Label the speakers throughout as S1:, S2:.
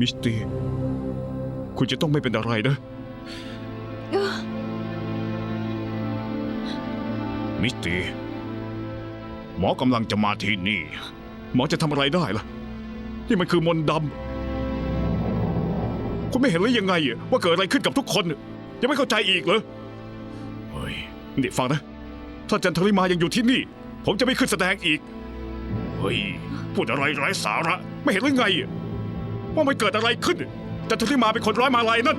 S1: มิสตี้คุณจะต้องไม่เป็นอะไรนะ
S2: เอ้อ
S1: มิสตี้หมอกำลังจะมาที่นี่ หมอจะทำอะไรได้ล่ะ นี่มันคือมนต์ดำ คุณไม่เห็นหรือยังไงอะว่าเกิดอะไรขึ้นกับทุกคน ยังไม่เข้าใจอีกเหรอ เฮ้ย นี่ฟังนะ ถ้าจันทริมายังอยู่ที่นี่ ผมจะไม่ขึ้นแสดงอีก เฮ้ย พูดอะไรไร้สาระ ไม่เห็นหรือไงอะ ว่ามันเกิดอะไรขึ้นจันทริมาเป็นคนร้ายมาลายนั่น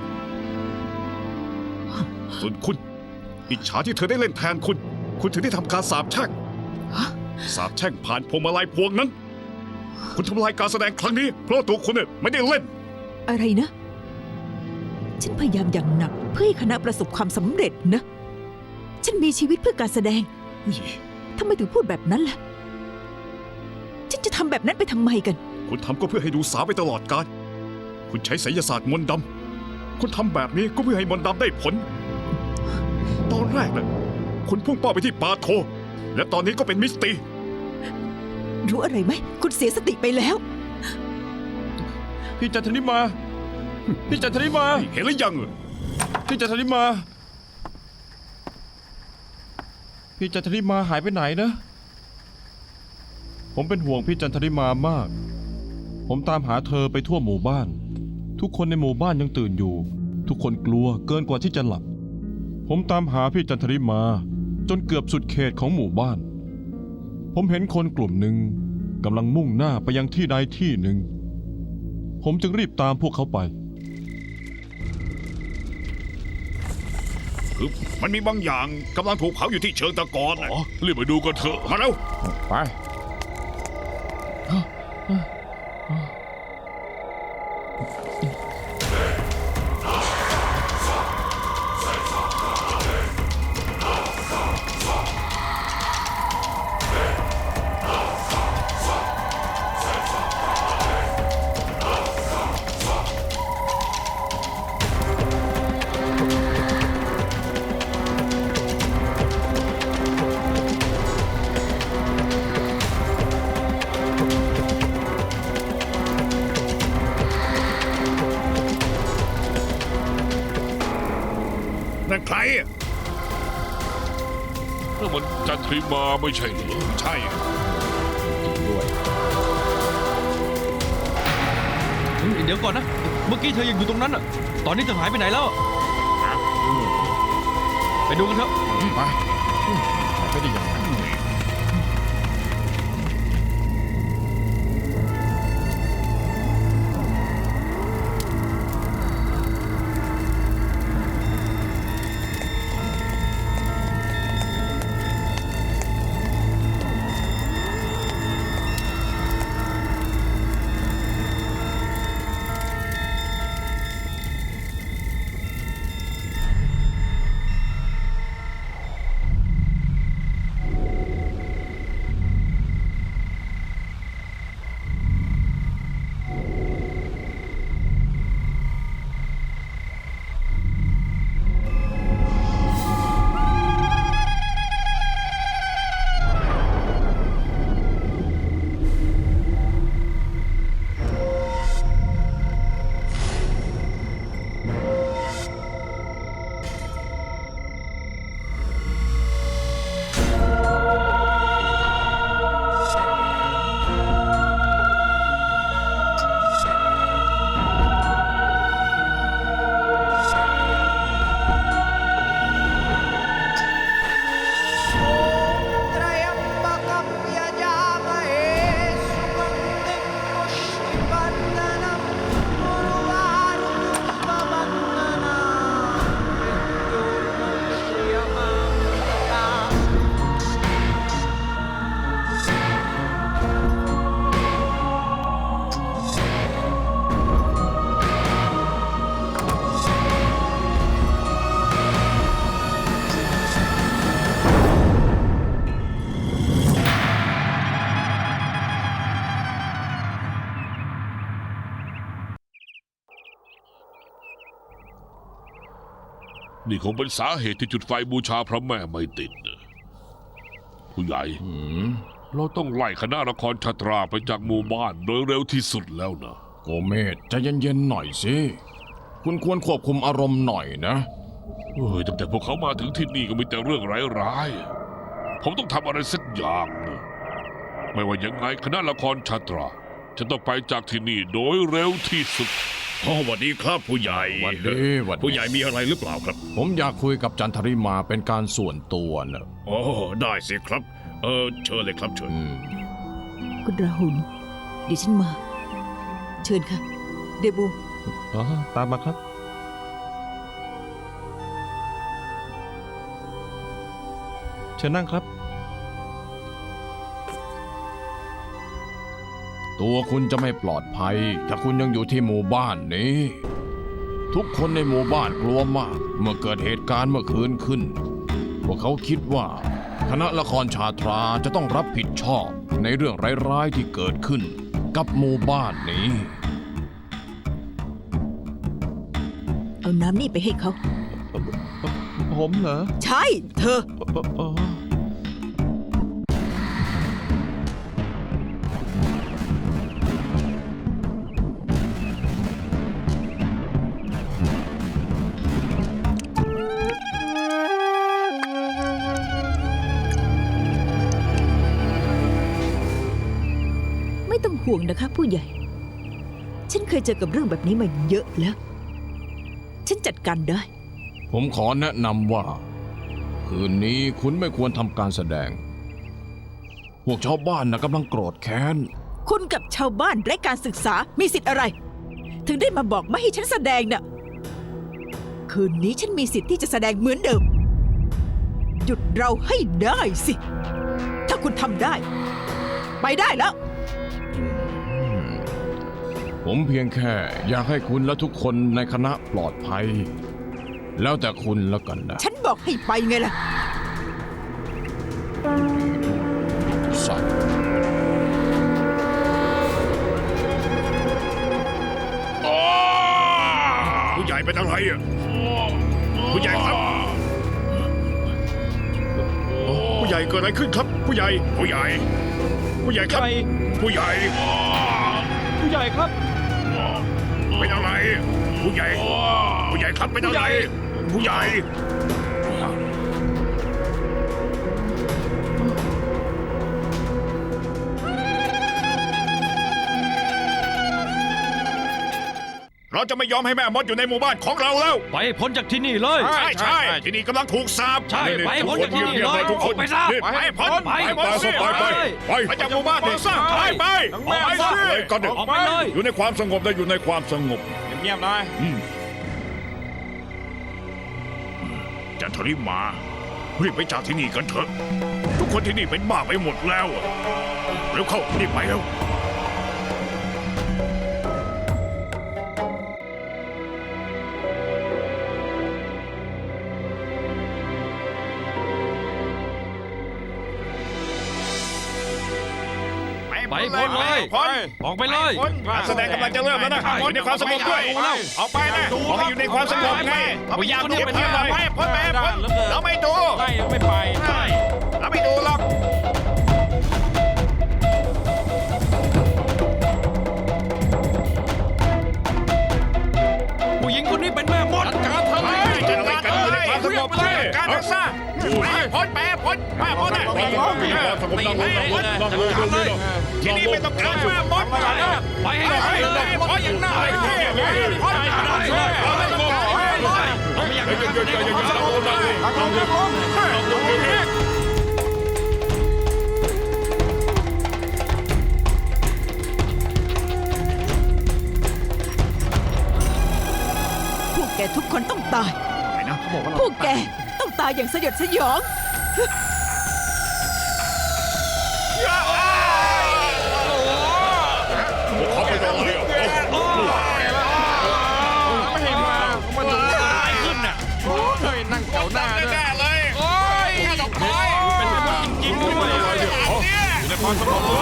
S1: ส่วนคุณ อิจฉาที่เธอได้เล่นแทนคุณ คุณถึงได้ทำการสาบแช่งสาบแช่งผ่านพวงมาลัยพวงนั้น คุณทำลายการแสดงครั้งนี้ เพราะว่าตัวคุณเนี่ยไม่ได้เล่น
S2: อะไรนะ ฉันพยายามอย่างหนัก เพื่อให้คณะประสบความสำเร็จนะ ฉันมีชีวิตเพื่อการแสดงทำไมถึงพูดแบบนั้นล่ะ ฉันจะทำแบบนั้นไปทำไมกัน
S1: คุณทำก็เพื่อให้ดูสาวไปตลอดกาลคุณใช้ไสยศาสตร์มนต์ดำคุณทำแบบนี้ก็เพื่อให้มนต์ดำได้ผล ตอนแรกนะคุณพุ่งเป้าไปที่ปาโท และตอนนี้ก็เป็นมิสตี
S2: รู้อะไรไหม คุณเสียสติไปแล้ว
S3: พี่จันทนิมา พี่จันทนิมา
S1: เห็นหรือยัง
S3: พี่จันทนิมา พี่จันทนิมาหายไปไหนนะ ผมเป็นห่วงพี่จันทนิมามาก ผมตามหาเธอไปทั่วหมู่บ้าน ทุกคนในหมู่บ้านยังตื่นอยู่ ทุกคนกลัวเกินกว่าที่จะหลับ ผมตามหาพี่จันทนิมา จนเกือบสุดเขตของหมู่บ้าน ผมเห็นคนกลุ่มหนึ่งกำลังมุ่งหน้าไปยังที่ใดที่หนึ่ง ผมจึงรีบตามพวกเขาไป
S1: คือมันมีบางอย่างกำลังถูกเผาอยู่ที่เชิงตะกอนอ๋อรีบไปดูกันเถอะมาเร็ว
S3: ไป
S1: นั่นใครอะ
S4: นั่นมันจันทริมาไม่ใช่เหรอ
S1: ใช่
S5: เฮ้ยเดี๋ยวก่อนนะ เมื่อกี้เธอยังอยู่ตรงนั้นอะ ตอนนี้เธอหายไปไหนแล้ว ไปดูกันเถอะ
S3: ไป
S4: คงเป็นสาเหตุที่จุดไฟบูชาพระแม่ไม่ติดนะผู้ใหญ่เราต้องไล่คณะละครชาตราไปจากหมู่บ้านโดยเร็วที่สุดแล้วนะ
S3: โกเมสใจเย็นๆหน่อยสิ คุณควรควบคุมอารมณ์หน่อยนะ
S4: เฮ้ยตั้งแต่พวกเขามาถึงที่นี่ก็มีแต่เรื่องร้ายๆ ผมต้องทำอะไรสักอย่างนะไม่ว่ายังไงคณะละครชาตรา จะต้องไปจากที่นี่โดยเร็วที่สุด
S1: อ๋อสวัสดีครับผู้ใหญ่
S3: หวัดดีหวัดดี
S1: ผู้ใหญ่มีอะไรหรือเปล่าครับ
S3: ผมอยากคุยกับจันทริมาเป็นการส่วนตัวนะ
S1: อ๋อได้สิครับ เออเชิญเลยครับเชิญ
S3: อืม
S2: คุณราหุลดิฉันมา เชิญค่ะ เดบู
S6: อ๋อตามมาครับ เชิญนั่งครับ
S3: ตัวคุณจะไม่ปลอดภัย ถ้าคุณยังอยู่ที่หมู่บ้านนี้ ทุกคนในหมู่บ้านกลัวมาก เมื่อเกิดเหตุการณ์เมื่อคืนขึ้น พวกเขาคิดว่า คณะละครชาตราจะต้องรับผิดชอบในเรื่องร้ายๆที่เกิดขึ้นกับหมู่บ้านนี้
S2: เอาน้ำนี่ไปให้เขา
S6: ผมเหรอ
S2: ใช่ เธอ
S6: เอ่อ
S2: ห่วงนะคะ ผู้ใหญ่ ฉันเคยเจอกับเรื่องแบบนี้มาเยอะแล้ว ฉันจัดการได้
S3: ผมขอแนะนำว่า คืนนี้คุณไม่ควรทำการแสดง พวกชาวบ้านนะกำลังโกรธแค้น
S2: คุณกับชาวบ้านไร้การศึกษามีสิทธิ์อะไร ถึงได้มาบอกไม่ให้ฉันแสดงน่ะ คืนนี้ฉันมีสิทธิ์ที่จะแสดงเหมือนเดิม หยุดเราให้ได้สิ ถ้าคุณทำได้ ไปได้แล้ว
S3: ผมเพียงแค่อยากให้คุณและทุกคนในคณะปลอดภัย แล้วแต่คุณแล้วกันนะ
S2: ฉันบอกให้ไปไงล่ะ
S3: สัตว์
S1: ผู้ใหญ่เป็นอะไรอะผู้ใหญ่ครับ ผู้ใหญ่เกิดอะไรขึ้นครับ ผู้ใหญ่ ผู้ใหญ่ ผู้ใหญ่ครับ ผู้ใหญ่
S5: ผู้ใหญ่ครับ
S1: เป็นอะไร ผู้ใหญ่ ผู้ใหญ่ครับเป็นอะไร ผู้ใหญ่ เราจะไม่ยอมให้แม่มดอยู่ในหมู่บ้านของเราแล้ว
S5: ไปพ้นจากที่นี่เลย
S1: ใช่ใช่ที่นี่กำลังถูกสาบ
S5: ใช่ไปให้พ้นจากที่นี่
S1: ทุกค
S5: เลย
S1: ทุกคน
S5: ออกไปซะ
S1: นี่ไปให้พ้น
S5: ไป
S1: ไปไปสิไปไปไปไปจากหมู่บ้านนี่ซะไปไป
S5: ทั้ง
S1: ไป
S5: แม่
S1: สิ
S5: ซะ
S1: ก็เด็ก
S5: ออกไปเลย
S1: อยู่ในความสงบได้อยู่ในความสงบ
S6: เงียบๆหน่อย
S1: จันทริมารีบไปจากที่นี่กันเถอะ ทุกคนที่นี่เป็นบ้าไปหมดแล้วอะเร็วเข้ารีบไปเร็ว
S5: พ้นเลย
S1: พ้น
S5: ออกไปเลย
S1: การแสดงกำลังจะเริ่มแล้วนะอยู่ในความสงบด้วยเอาไปนะขอให้อยู่ในความสงบไงเราไม่อยากดูเพื่อนเลยให้พ้นไปให้พ้นเราไม่ดู
S5: ไล่ไม่ไป
S1: เราไม่ดูหรอก
S5: ผู้หญิงคนนี้เป็นแม่มด
S1: การทำไมจะอะไรกันอยู่ในความสงบเลยการทักษะไปให้พ้น ไปให้พ้นไปให้พ้นนะตีให้พ้นเลยที่นี่ไม่ต้องการแม่มด
S5: ไปให้
S1: ไป
S5: ได้
S1: ให้
S5: เล
S1: ได้
S5: ย
S1: พ้นอย่างน่าเลยพ้นเราไม่ต้องการให้พ้น
S5: ไม่อยาก
S1: เยอะๆๆๆๆต้องลงเลยต้องลงต้องลงเลย
S2: พวกแกทุกคนต้องตาย
S1: ไหนนะบอกว่า
S2: พวกแกต้องตายอย่างสยดสยอง
S1: เขาไปเลย
S6: ไม่เห็นมามาดูอะไรขึ้นน่ะโอ้ยนั่งเก่าหน้าเลย
S1: แน่เลยโอ้ย
S6: เป็นแม่มดจริงๆด้วย
S1: อยู่ในความสงบด้ว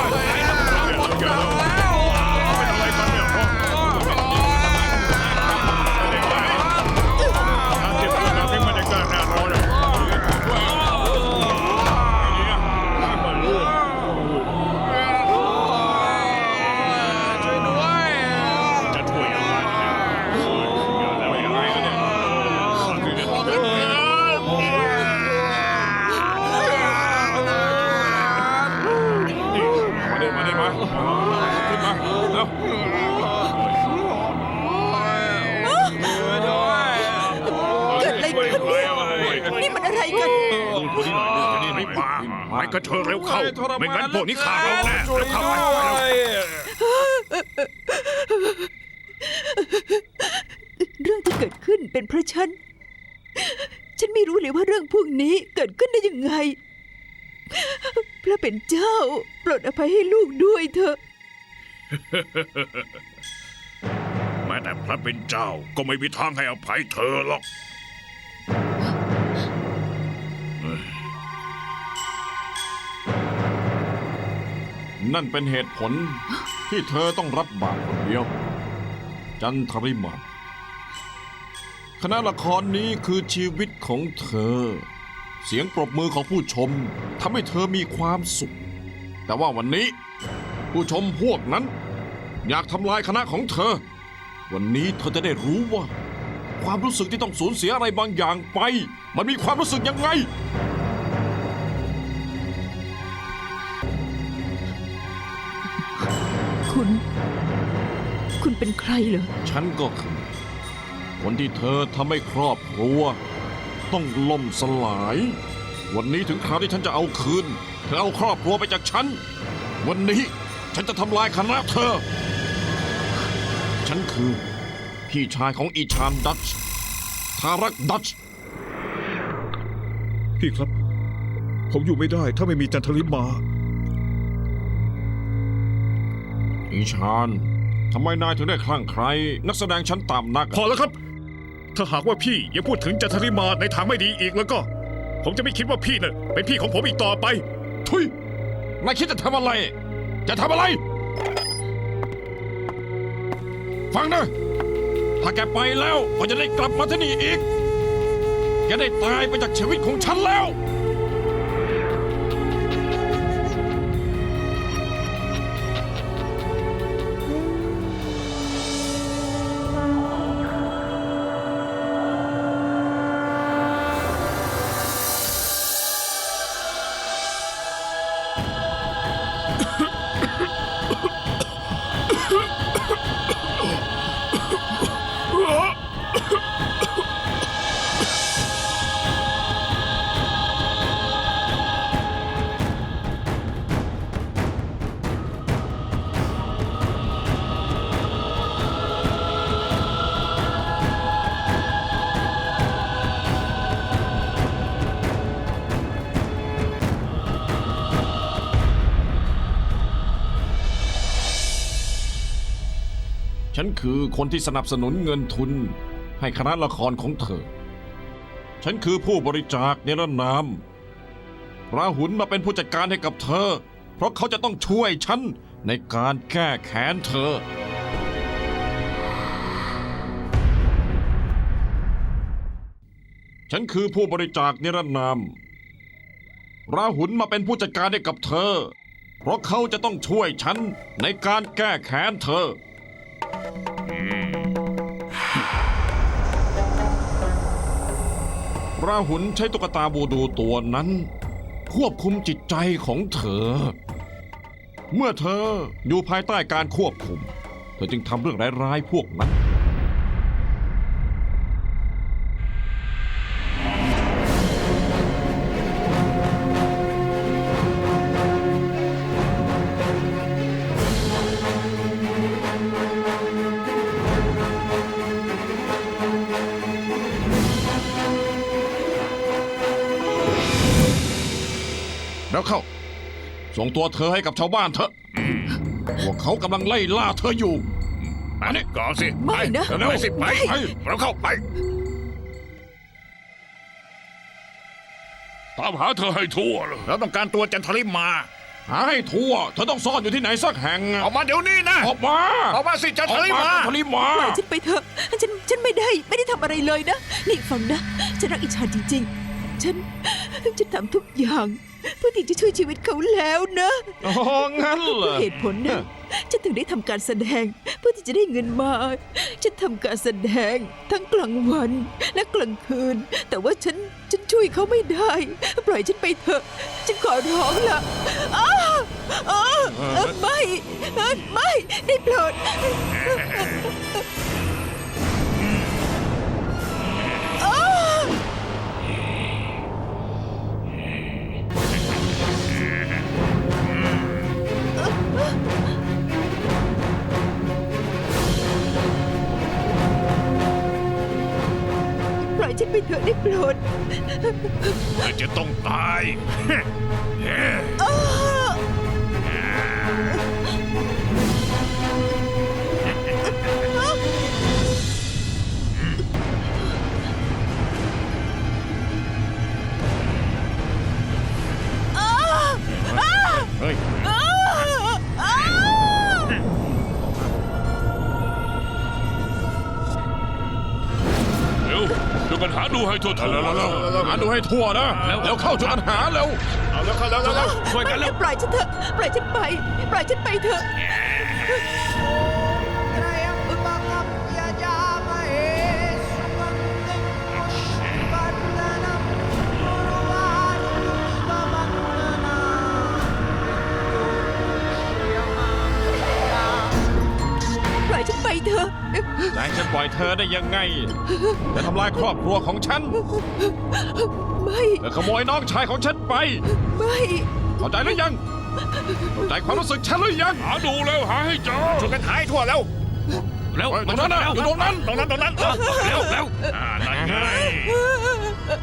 S1: กันเถอะเร็วเข้า
S6: ทร
S1: ไม่งั้นาพวกนี้ฆ่าเราแน่
S6: ช่วย
S1: เร็วเข้าไป
S6: ด้วย
S2: เรื่องที่เกิดขึ้นเป็นเพราะฉัน ฉันไม่รู้เลยว่าเรื่องพวกนี้เกิดขึ้นได้ยังไง พระเป็นเจ้าโปรดอภัยให้ลูกด้วยเถอะ
S1: แม้แต่พระเป็นเจ้าก็ไม่มีทางให้อภัยเธอหรอก
S3: นั่นเป็นเหตุผลที่เธอต้องรับบาปคนเดียว จันทริมาคณะละครนี้คือชีวิตของเธอ เสียงปรบมือของผู้ชมทำให้เธอมีความสุข แต่ว่าวันนี้ ผู้ชมพวกนั้น อยากทำลายคณะของเธอ วันนี้เธอจะได้รู้ว่า ความรู้สึกที่ต้องสูญเสียอะไรบางอย่างไป มันมีความรู้สึกยังไง
S2: คุณ คุณเป็นใครเหรอ
S3: ฉันก็คือ คนที่เธอทำให้ครอบครัว ต้องล่มสลาย วันนี้ถึงคราวที่ฉันจะเอาคืน เธอเอาครอบครัวไปจากฉัน วันนี้ฉันจะทำลายคณะเธอ ฉันคือ พี่ชายของอีชานดัตช์ทารักดัตช์
S1: พี่ครับ ผมอยู่ไม่ได้ถ้าไม่มีจันทริมา
S3: อีชานทำไมนายถึงได้คลั่งไคล้นักแสดงชั้นต่ำนัก
S1: พอแล้วครับ ถ้าหากว่าพี่ยังพูดถึงจันทริมาในทางไม่ดีอีกแล้วก็ ผมจะไม่คิดว่าพี่น่ะเป็นพี่ของผมอีกต่อไป
S3: ทุยนายคิดจะทำอะไร จะทำอะไร ฟังนะ ถ้าแกไปแล้วก็จะได้กลับมาที่นี่อีกแกได้ตายไปจากชีวิตของฉันแล้ว ฉันคือคนที่สนับสนุนเงินทุนให้คณะละครของเธอ ฉันคือผู้บริจาคเนรนามราหุลมาเป็นผู้จัดการให้กับเธอ เพราะเขาจะต้องช่วยฉันในการแก้แค้นเธอ ฉันคือผู้บริจาคเนรนาม ราหุลมาเป็นผู้จัดการให้กับเธอ เพราะเขาจะต้องช่วยฉันในการแก้แค้นเธอ ราหุลใช้ตุ๊กตาบูดูตัวนั้น ควบคุมจิตใจของเธอ เมื่อเธออยู่ภายใต้การควบคุม เธอจึงทำเรื่องร้ายๆพวกนั้น แล้วเข้า ส่งตัวเธอให้กับชาวบ้านเถอะพวกเขากำลังไล่ล่าเธออยู่
S1: อันนี้ก่อนสิ
S2: ไม่นะ
S1: ไปเร็วๆสิไป
S3: ไม่
S1: เราเข้าไป
S4: ตามหาเธอให้ทั่วเลย
S1: เราต้องการตัวจันทริมา
S3: หาให้ทั่ว เธอต้องซ่อนอยู่ที่ไหนสักแห่งอะ
S1: ออกมาเดี๋ยวนี้นะ
S3: ออกมา
S1: ออกมาสิจันทริมา
S3: ออกจันทริมา
S2: ปล่อยฉันไปเถอะฉันฉันไม่ได้ไม่ได้ทำอะไรเลยนะ นี่ฟังนะ ฉันรักอิชานจริง ๆ ฉันฉันทำทุกอย่าง เพื่อที่จะช่วยชีวิตเขาแล้วนะ
S3: อ๋องั้นเหรอ
S2: เหตุผลนั้นฉันถึงได้ทำการแสดง เพื่อที่จะได้เงินมา ฉันทำการแสดง ทั้งกลางวันและกลางคืน แต่ว่าฉันฉันช่วยเขาไม่ได้ ปล่อยฉันไปเถอะ ฉันขอร้องละอ้าอ้าเอ่อไม่เอ่อไม่ได้โปรด ฉันไปเถอะได้โปรด
S1: จะต้องตาย
S2: อ้า
S4: วช่วยกันหาดูให้ทั่วๆ
S3: เร็วเร็วเร็วหาดูให้ทั่วนะแล้วเข้าช่วยกันหาเร็ว
S1: เอาแล้วเข้าแล้วแล้วแล้ว
S5: ช่วยกันแล้ว
S2: ปล่อยฉันเถอะปล่อยฉันไป ปล่อยฉันไปเถอะ เธ
S3: อได้ยังไงจะทำลายครอบครัวของฉัน
S2: ไม่
S3: จะขโมยน้องชายของฉันไป
S2: ไม่
S3: เข้าใจหรือยังเข้าใจความรู้สึกฉันหรือยัง
S4: หาดูแล้วหาให้เจอ
S1: ช่วยกันหายทั่วแล้ว
S5: แล้ว
S3: ตรงนั้นนะอยู่ตรงนั้น
S1: ตรงนั้นตรงนั้น
S5: แล้วแล้ว
S1: อ่านั่นไง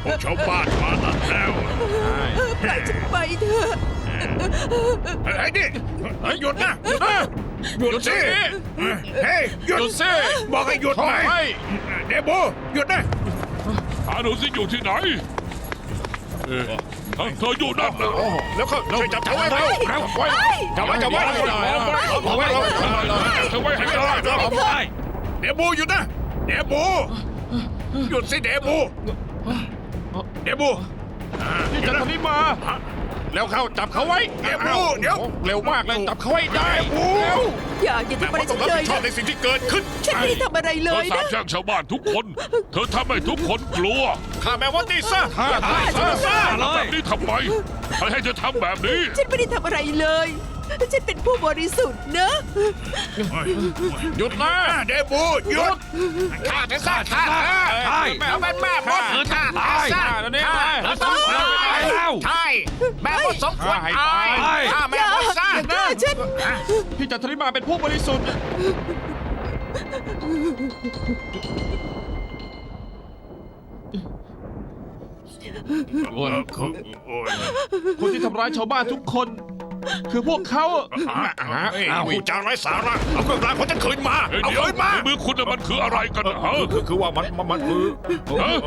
S1: พวกชาวบ้านมาแล้ว
S2: ปล่อยฉันไปเถอะ
S1: เฮ้ยนี่เฮ้ยหยุดนะหยุดนะ หยุดสิเฮ้ยหยุ
S3: หยุ
S1: ด
S3: ดสิ
S1: บอกให้หยุด
S3: ขอ
S1: ไหม
S3: ให้
S1: เดโบหยุดนะ
S4: หาดูสิอยู่ที่ไหนเอ๊ะเอ้าเธออยู่นั่นนะ
S1: แล้วเขาช่วยจับเธอไว้เร็ว
S3: เร็วไว้
S1: จับไว้จับไว้จับไว้เอาไว้เอาไว้เธอไว้ให้ได้
S5: ได้
S1: เดโบหยุดนะเดโบหยุดสิเดโบเดโบ
S3: พี่จันทนิมา แล้วเข้าจับเขาไว้
S1: เดโบเดี๋ยว
S3: เร็วมากเลยจับเขาไว้ได้
S1: เดโบ
S3: เร็ว
S2: อย่าอย่า
S1: แม่
S2: ทำอะไร
S1: ต้
S2: ฉั
S1: อง
S2: น
S1: รับ
S2: เล
S1: ผิ
S2: ย
S1: ดชอบ
S2: นะ
S1: ในสิ่งที่เกิดขึ้น
S2: ฉันไม่ได้ทำอะไรเล
S4: เธอยสา
S2: นะ
S4: บแช่งชาวบ้านทุกคน เธอทำให้ทุกคนกลัว
S1: ข้าแม่วันตีซะ
S3: ฆ่าตายซะ
S5: ซ่าเล
S4: แบ
S5: ย
S4: บนี้ทำไมใครให้เธอทำแบบนี้
S2: ฉันไม่ได้ทำอะไรเลย ฉันเป็นผู้บริสุทธิ์นะ
S3: หยุดนะ
S1: เดโบหยุดข้าจะฆ่าข้า
S5: ใช่
S1: แม่แม่แม่มด
S5: เธอต้องตาย
S3: ฆ่าเดี๋ยวนี้ไป
S5: เธอต้องตายแล้ว
S1: ใช่แม่มดสมควร
S3: ให้
S1: ตา
S3: ตาย
S1: ยฆ่าแม่
S2: อย่าม
S1: ดซะ
S2: อย่าฆ่าฉัน
S6: พี่จันทริมาเป็นผู้บริสุทธิ์
S1: โอ้ย
S6: คนที่ทำร้ายชาวบ้านทุกคน คือพวกเขา
S1: เอาผู้จาไร้สาระเอาเครื่องรางของฉันคืนมา
S4: เฮ้ย
S1: เอา
S4: เดี๋ยว
S1: คืนมา
S4: ในมือคุณน่ะมันคืออะไรกันนะฮะ
S1: คือคือว่ามันมันมันคือ
S4: เออ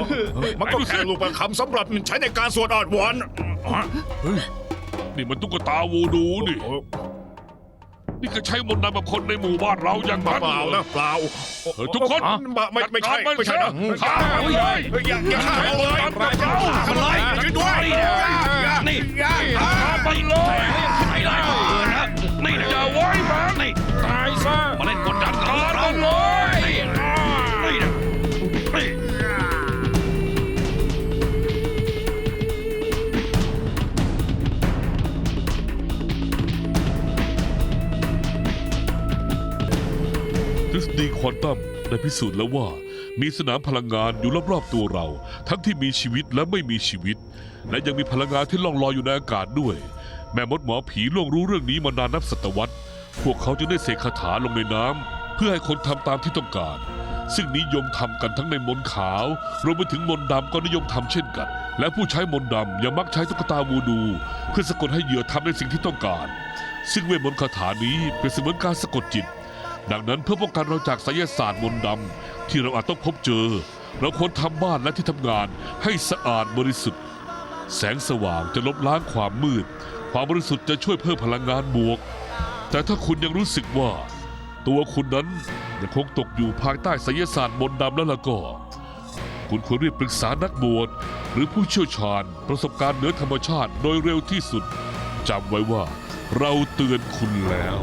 S1: มันก็แค่ลูกประคำสำหรับใช้ในการสวดอ่อนวอน
S4: นี่มันตุ๊กตาวูดูนี่นี่ก็ใช้มนต์นำกับคนในหมู่บ้านเราอย่างนั้น
S1: เปล่านะเปล่า
S4: เออทุกคน
S1: ไม่ไม่ใช่ไม่ใช่นะ
S4: ฆ่ามันเลย
S1: อย่าอย่าฆ่าเราเลย
S4: ฆ่ามันเลย
S1: ช่วยด้วย
S5: นี่
S1: อย่า
S4: ฆ่าไปเลย
S5: ไปเลยเกินนะนี่นะ
S4: อย่าไว้มัน
S5: นี่
S3: ตายซะ
S5: มาเล่นกดดันกับเรา
S4: มันเลย
S5: นี่นะนี่
S4: ทฤษฎีควอนตัมได้พิสูจน์แล้วว่า มีสนามพลังงานอยู่รอบๆตัวเรา ทั้งที่มีชีวิตและไม่มีชีวิต และยังมีพลังงานที่ล่องลอยอยู่ในอากาศด้วย แม่มดหมอผีล่วงรู้เรื่องนี้มานานนับศตวรรษ พวกเขาจึงได้เสกคาถาลงในน้ำเพื่อให้คนทำตามที่ต้องการ ซึ่งนิยมทำกันทั้งในมนขาวรวมไปถึงมนดำก็นิยมทำเช่นกัน และผู้ใช้มนดำยังมักใช้ตุ๊กตาวูดู เพื่อสะกดให้เหยื่อทำในสิ่งที่ต้องการ ซึ่งเวทมนต์คาถานี้เป็นเสมือนการสะกดจิต ดังนั้นเพื่อป้องกันเราจากไสยศาสตร์มนต์ดำที่เราอาจต้องพบเจอ เราควรทำบ้านและที่ทำงานให้สะอาดบริสุทธิ์ แสงสว่างจะลบล้างความมืด ความบริสุทธิ์จะช่วยเพิ่มพลังงานบวก แต่ถ้าคุณยังรู้สึกว่า ตัวคุณนั้นยังคงตกอยู่ภายใต้ไสยศาสตร์มนต์ดำแล้วล่ะก็ คุณควรรีบปรึกษานักบวชหรือผู้เชี่ยวชาญ ประสบการณ์เหนือธรรมชาติโดยเร็วที่สุดจำไว้ว่าเราเตือนคุณแล้ว